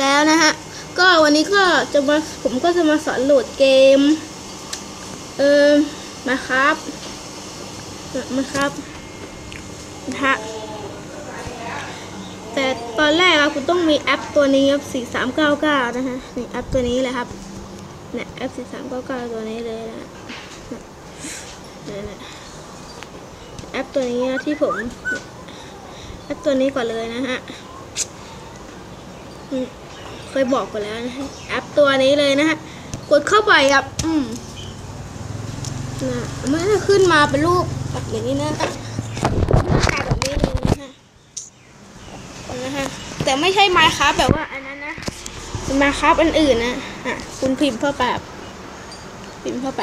แล้วนะฮะ ก็วันนี้ก็จะมาผมก็จะมาสอนโหลดเกม เออมาครับมาครับนะฮะแต่ตอนแรกอะคุณต้องมีแอปตัวนี้ครับ4399นะฮะนี่แอปตัวนี้เลยครับเนี่ยแอป4399ตัวนี้เลยนะเนี่ยแอปตัวนี้ที่ผมแอปตัวนี้ก่อนเลยนะฮะอืม เคยบอกไปแล้วนะฮะแอปตัวนี้เลยนะฮะกดเข้าไปครับอืมนะมันจะขึ้นมาเป็นรูปแบบอย่างนี้นะหน้าตาแบบนี้เลยนะฮะนะฮะแต่ไม่ใช่ไมค์ครับแบบว่าอันนั้นนะเป็นไมค์ครับอันอื่นนะอะคุณพิมพ์เข้าไปแบบพิมพ์เข้าไป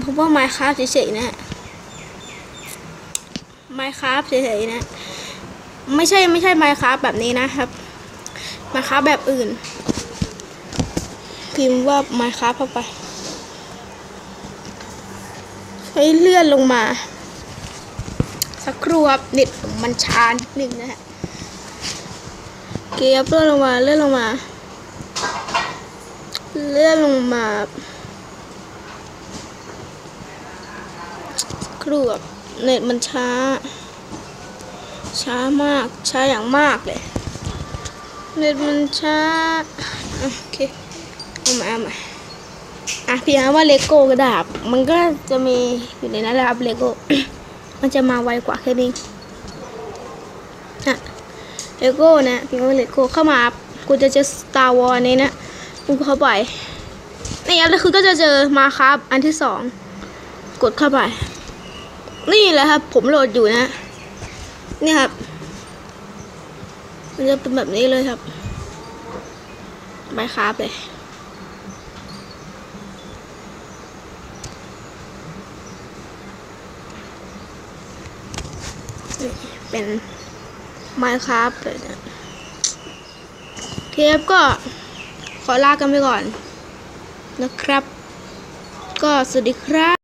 เพราะว่าไมค์ครับเฉยๆนะฮะไมค์ครับเฉยๆนะ ไม่ใช่ไม่ใช่ไมค์ครับแบบนี้นะครับ มาค้าแบบอื่น พิมพ์ว่ามาค้าเข้าไป ให้เลื่อนลงมา สักครู่ครับเน็ตมันชานิดนึงนะฮะเกียบเลื่อนลงมาเลื่อนลงมา เลื่อนลงมาครู่ครับเน็ตมันช้า ช้ามาก ช้าอย่างมากเลย เน็ตมันช้าอะโอเค เอามาเอามาอะพี่ฮะว่าเลโก้กระดาบ มันก็จะมีอยู่ในนั้นแหละครับเลโก้ มันจะมาไวกว่าแค่นี้อะเลโก้นะพี่ว่าเลโก้เข้ามาคุณจะเจอ Star Wars นี้นะคุณเข้าไปนี่ครับแล้วคือก็จะเจอมาครับ อันที่สองกดเข้าไป นี่แหละครับ ผมโหลดอยู่นะ นี่ครับ มันจะเป็นแบบนี้เลยครับใบคราฟเลยเป็นไมค์คราฟเลยนะเทปก็ขอลากันไปก่อนนะครับ ก็สวัสดีครับ